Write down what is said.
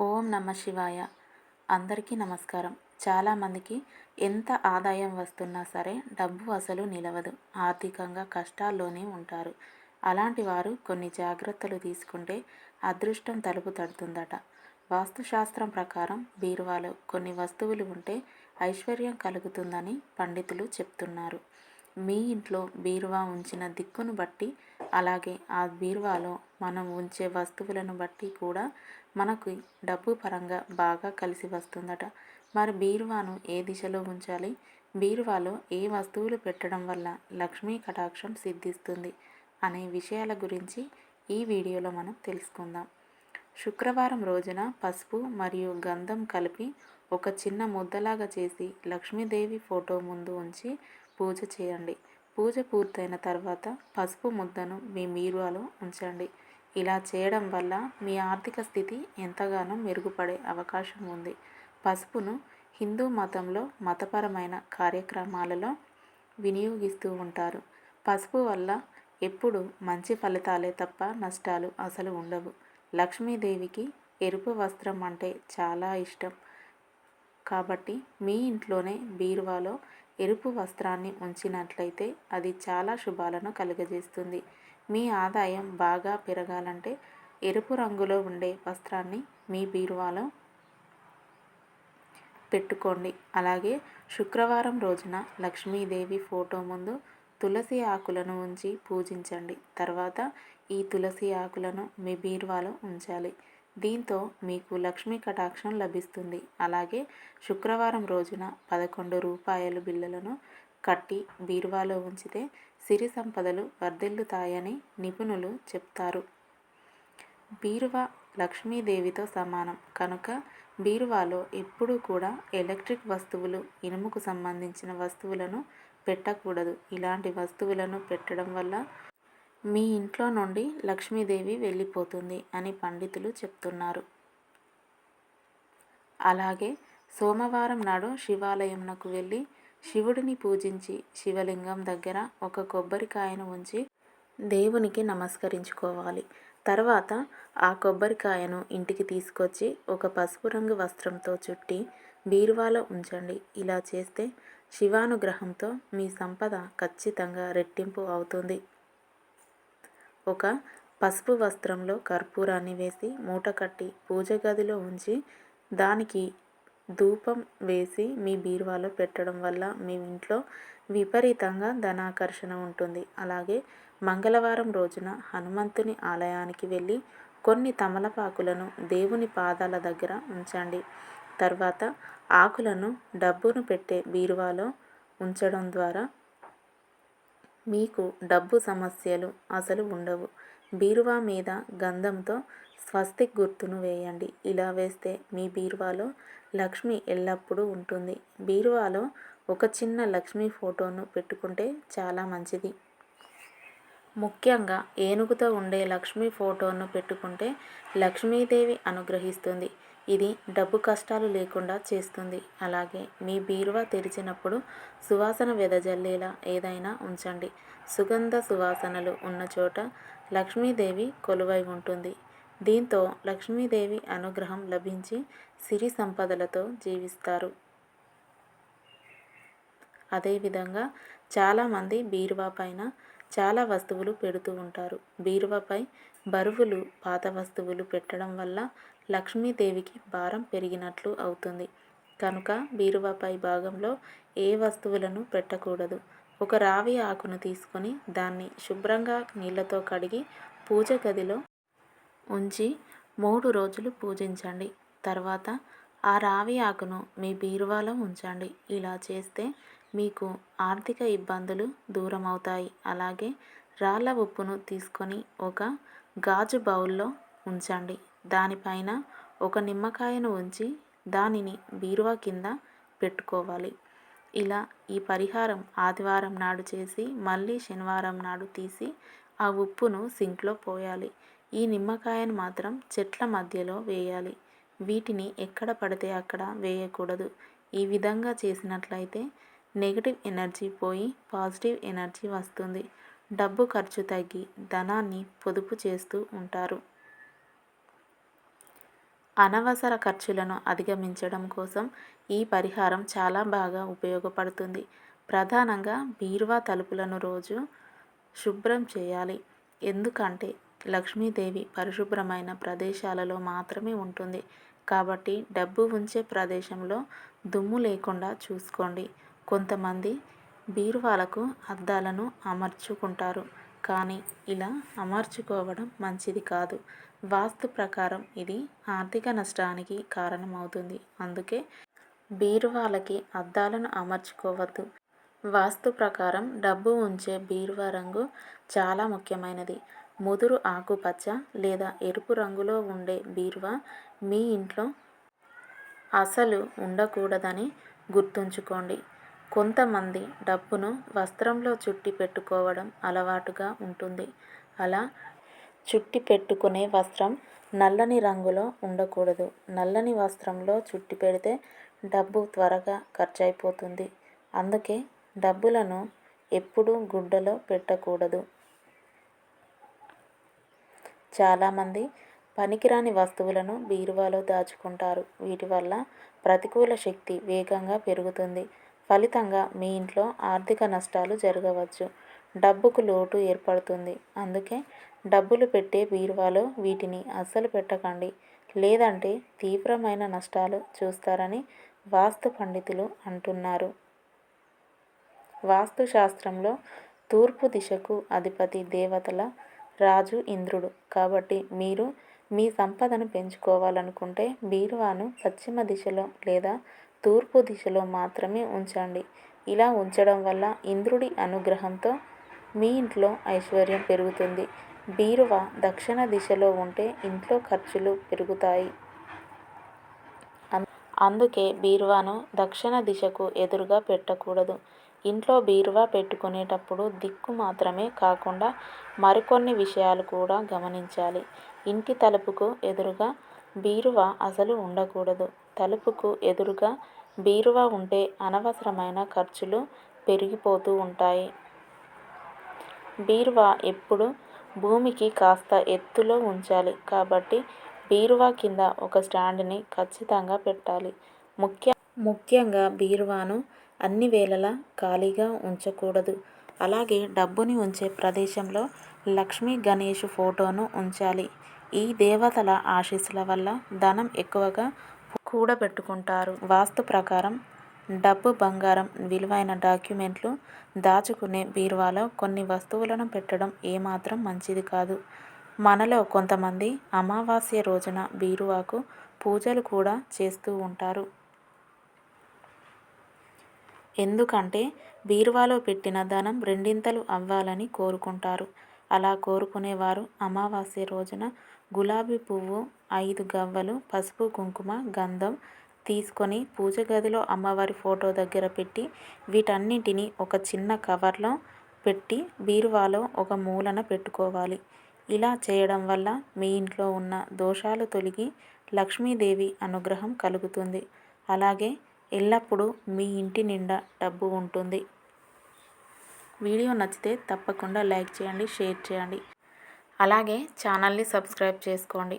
ఓం నమ శివాయ. అందరికీ నమస్కారం. చాలామందికి ఎంత ఆదాయం వస్తున్నా సరే డబ్బు అసలు నిలవదు. ఆర్థికంగా కష్టాల్లోనే ఉంటారు. అలాంటి వారు కొన్ని జాగ్రత్తలు తీసుకుంటే అదృష్టం తలుపు తడుతుందట. వాస్తుశాస్త్రం ప్రకారం బీరువాలో కొన్ని వస్తువులు ఉంటే ఐశ్వర్యం కలుగుతుందని పండితులు చెప్తున్నారు. మీ ఇంట్లో బీరువా ఉంచిన దిక్కును బట్టి అలాగే ఆ బీరువాలో మనం ఉంచే వస్తువులను బట్టి కూడా మనకు డబ్బు పరంగా బాగా కలిసి వస్తుందట. మరి బీరువాను ఏ దిశలో ఉంచాలి? బీరువాలో ఏ వస్తువులు పెట్టడం వల్ల లక్ష్మీ కటాక్షం సిద్ధిస్తుంది అనే విషయాల గురించి ఈ వీడియోలో మనం తెలుసుకుందాం. శుక్రవారం రోజున పసుపు మరియు గంధం కలిపి ఒక చిన్న ముద్దలాగా చేసి లక్ష్మీదేవి ఫోటో ముందు ఉంచి పూజ చేయండి. పూజ పూర్తయిన తర్వాత పసుపు ముద్దను మీ బీరువాలో ఉంచండి. ఇలా చేయడం వల్ల మీ ఆర్థిక స్థితి ఎంతగానో మెరుగుపడే అవకాశం ఉంది. పసుపును హిందూ మతంలో మతపరమైన కార్యక్రమాలలో వినియోగిస్తూ ఉంటారు. పసుపు వల్ల ఎప్పుడు మంచి ఫలితాలే తప్ప నష్టాలు అసలు ఉండవు. లక్ష్మీదేవికి ఎరుపు వస్త్రం అంటే చాలా ఇష్టం. కాబట్టి మీ ఇంట్లోనే బీరువాలో ఎరుపు వస్త్రాన్ని ఉంచినట్లయితే అది చాలా శుభాలను కలుగజేస్తుంది. మీ ఆదాయం బాగా పెరగాలంటే ఎరుపు రంగులో ఉండే వస్త్రాన్ని మీ బీరువాలో పెట్టుకోండి. అలాగే శుక్రవారం రోజున లక్ష్మీదేవి ఫోటో ముందు తులసి ఆకులను ఉంచి పూజించండి. తర్వాత ఈ తులసి ఆకులను మీ బీరువాలో ఉంచాలి. దీంతో మీకు లక్ష్మీ కటాక్షం లభిస్తుంది. అలాగే శుక్రవారం రోజున పదకొండు రూపాయలు బిళ్ళలను కట్టి బీరువాలో ఉంచితే సిరి సంపదలు వర్ధిల్లుతాయని నిపుణులు చెప్తారు. బీరువా లక్ష్మీదేవితో సమానం. కనుక బీరువాలో ఎప్పుడూ కూడా ఎలక్ట్రిక్ వస్తువులు ఇనుముకు సంబంధించిన వస్తువులను పెట్టకూడదు. ఇలాంటి వస్తువులను పెట్టడం వల్ల మీ ఇంట్లో నుండి లక్ష్మీదేవి వెళ్ళిపోతుంది అని పండితులు చెప్తున్నారు. అలాగే సోమవారం నాడు శివాలయంనకు వెళ్ళి శివుడిని పూజించి శివలింగం దగ్గర ఒక కొబ్బరికాయను ఉంచి దేవునికి నమస్కరించుకోవాలి. తర్వాత ఆ కొబ్బరికాయను ఇంటికి తీసుకొచ్చి ఒక పసుపు రంగు వస్త్రంతో చుట్టి బీరువాలో ఉంచండి. ఇలా చేస్తే శివానుగ్రహంతో మీ సంపద ఖచ్చితంగా రెట్టింపు అవుతుంది. ఒక పసుపు వస్త్రంలో కర్పూరాన్ని వేసి మూట కట్టి పూజ గదిలో ఉంచి దానికి ధూపం వేసి మీ బీరువాలో పెట్టడం వల్ల మీ ఇంట్లో విపరీతంగా ధనాకర్షణ ఉంటుంది. అలాగే మంగళవారం రోజున హనుమంతుని ఆలయానికి వెళ్ళి కొన్ని తమలపాకులను దేవుని పాదాల దగ్గర ఉంచండి. తర్వాత ఆకులను డబ్బును పెట్టే బీరువాలో ఉంచడం ద్వారా మీకు డబ్బు సమస్యలు అసలు ఉండవు. బీరువా మీద గంధంతో స్వస్తిక్ గుర్తును వేయండి. ఇలా వేస్తే మీ బీరువాలో లక్ష్మి ఎల్లప్పుడూ ఉంటుంది. బీరువాలో ఒక చిన్న లక్ష్మీ ఫోటోను పెట్టుకుంటే చాలా మంచిది. ముఖ్యంగా ఏనుగుతో ఉండే లక్ష్మీ ఫోటోను పెట్టుకుంటే లక్ష్మీదేవి అనుగ్రహిస్తుంది. ఇది డబ్బు కష్టాలు లేకుండా చేస్తుంది. అలాగే మీ బీరువా తెరిచినప్పుడు సువాసన వెదజల్లేలా ఏదైనా ఉంచండి. సుగంధ సువాసనలు ఉన్న చోట లక్ష్మీదేవి కొలువై ఉంటుంది. దీంతో లక్ష్మీదేవి అనుగ్రహం లభించి సిరి సంపదలతో జీవిస్తారు. అదేవిధంగా చాలామంది బీరువా పైన చాలా వస్తువులు పెడుతూ ఉంటారు. బీరువాపై బరువులు పాత వస్తువులు పెట్టడం వల్ల లక్ష్మీదేవికి భారం పెరిగినట్లు అవుతుంది. కనుక బీరువాపై భాగంలో ఏ వస్తువులను పెట్టకూడదు. ఒక రావి ఆకును తీసుకొని దాన్ని శుభ్రంగా నీళ్ళతో కడిగి పూజ గదిలో ఉంచి మూడు రోజులు పూజించండి. తర్వాత ఆ రావి ఆకును మీ బీరువాలో ఉంచండి. ఇలా చేస్తే మీకు ఆర్థిక ఇబ్బందులు దూరం అవుతాయి అలాగే రాళ్ళ ఉప్పును తీసుకొని ఒక గాజు బౌల్లో ఉంచండి. దానిపైన ఒక నిమ్మకాయను ఉంచి దానిని బీరువా కింద పెట్టుకోవాలి. ఇలా ఈ పరిహారం ఆదివారం నాడు చేసి మళ్ళీ శనివారం నాడు తీసి ఆ ఉప్పును సింక్లో పోయాలి. ఈ నిమ్మకాయను మాత్రం చెట్ల మధ్యలో వేయాలి. వీటిని ఎక్కడ పడితే అక్కడ వేయకూడదు. ఈ విధంగా చేసినట్లయితే నెగిటివ్ ఎనర్జీ పోయి పాజిటివ్ ఎనర్జీ వస్తుంది. డబ్బు ఖర్చు తగ్గి ధనాన్ని పొదుపు చేస్తూ ఉంటారు. అనవసర ఖర్చులను అధిగమించడం కోసం ఈ పరిహారం చాలా బాగా ఉపయోగపడుతుంది. ప్రధానంగా బీరువా తలుపులను రోజు శుభ్రం చేయాలి. ఎందుకంటే లక్ష్మీదేవి పరిశుభ్రమైన ప్రదేశాలలో మాత్రమే ఉంటుంది. కాబట్టి డబ్బు ఉంచే ప్రదేశంలో దుమ్ము లేకుండా చూసుకోండి. కొంతమంది బీరువాలకు అద్దాలను అమర్చుకుంటారు. కానీ ఇలా అమర్చుకోవడం మంచిది కాదు. వాస్తు ప్రకారం ఇది ఆర్థిక నష్టానికి కారణమవుతుంది. అందుకే బీరువాలకి అద్దాలను అమర్చుకోవద్దు. వాస్తు ప్రకారం డబ్బు ఉంచే బీరువా రంగు చాలా ముఖ్యమైనది. ముదురు ఆకుపచ్చ లేదా ఎరుపు రంగులో ఉండే బీరువా మీ ఇంట్లో అసలు ఉండకూడదని గుర్తుంచుకోండి. కొంతమంది డబ్బును వస్త్రంలో చుట్టి పెట్టుకోవడం అలవాటుగా ఉంటుంది. అలా చుట్టి పెట్టుకునే వస్త్రం నల్లని రంగులో ఉండకూడదు. నల్లని వస్త్రంలో చుట్టి పెడితే డబ్బు త్వరగా ఖర్చు అయిపోతుంది అందుకే డబ్బులను ఎప్పుడూ గుడ్డలో పెట్టకూడదు. చాలామంది పనికిరాని వస్తువులను బీరువాలో దాచుకుంటారు. వీటి వల్ల ప్రతికూల శక్తి వేగంగా పెరుగుతుంది. ఫలితంగా మీ ఇంట్లో ఆర్థిక నష్టాలు జరగవచ్చు. డబ్బుకు లోటు ఏర్పడుతుంది. అందుకే డబ్బులు పెట్టే బీరువాలో వీటిని అస్సలు పెట్టకండి. లేదంటే తీవ్రమైన నష్టాలు చూస్తారని వాస్తు పండితులు అంటున్నారు. వాస్తు శాస్త్రంలో తూర్పు దిశకు అధిపతి దేవతల రాజు ఇంద్రుడు. కాబట్టి మీరు మీ సంపదను పెంచుకోవాలనుకుంటే బీరువాను పశ్చిమ దిశలో లేదా తూర్పు దిశలో మాత్రమే ఉంచండి. ఇలా ఉంచడం వల్ల ఇంద్రుడి అనుగ్రహంతో మీ ఇంట్లో ఐశ్వర్యం పెరుగుతుంది. బీరువా దక్షిణ దిశలో ఉంటే ఇంట్లో ఖర్చులు పెరుగుతాయి. అందుకే బీరువాను దక్షిణ దిశకు ఎదురుగా పెట్టకూడదు. ఇంట్లో బీరువా పెట్టుకునేటప్పుడు దిక్కు మాత్రమే కాకుండా మరికొన్ని విషయాలు కూడా గమనించాలి. ఇంటి తలుపుకు ఎదురుగా బీరువా అసలు ఉండకూడదు. తలుపుకు ఎదురుగా బీరువా ఉంటే అనవసరమైన ఖర్చులు పెరిగిపోతూ ఉంటాయి. బీరువా ఎప్పుడు భూమికి కాస్త ఎత్తులో ఉంచాలి. కాబట్టి బీరువా కింద ఒక స్టాండ్ని ఖచ్చితంగా పెట్టాలి. ముఖ్య ముఖ్యంగా బీరువాను అన్ని వేళలా ఖాళీగా ఉంచకూడదు. అలాగే డబ్బుని ఉంచే ప్రదేశంలో లక్ష్మీ గణేష్ ఫోటోను ఉంచాలి. ఈ దేవతల ఆశీస్సుల వల్ల ధనం ఎక్కువగా కూడబెట్టుకుంటారు. వాస్తు ప్రకారం డబ్బు బంగారం విలువైన డాక్యుమెంట్లు దాచుకునే బీరువాలో కొన్ని వస్తువులను పెట్టడం ఏమాత్రం మంచిది కాదు. మనలో కొంతమంది అమావాస్య రోజున బీరువాకు పూజలు కూడా చేస్తూ ఉంటారు. ఎందుకంటే బీరువాలో పెట్టిన ధనం రెండింతలు అవ్వాలని కోరుకుంటారు. అలా కోరుకునేవారు అమావాస్య రోజున గులాబీ పువ్వు ఐదు గవ్వలు పసుపు కుంకుమ గంధం తీసుకొని పూజ గదిలో అమ్మవారి ఫోటో దగ్గర పెట్టి వీటన్నింటినీ ఒక చిన్న కవర్లో పెట్టి బీరువాలో ఒక మూలన పెట్టుకోవాలి. ఇలా చేయడం వల్ల మీ ఇంట్లో ఉన్న దోషాలు తొలగి లక్ష్మీదేవి అనుగ్రహం కలుగుతుంది. అలాగే ఎల్లప్పుడూ మీ ఇంటి నిండా డబ్బు ఉంటుంది. వీడియో నచ్చితే తప్పకుండా లైక్ చేయండి షేర్ చేయండి. అలాగే ఛానల్ని సబ్స్క్రైబ్ చేసుకోండి.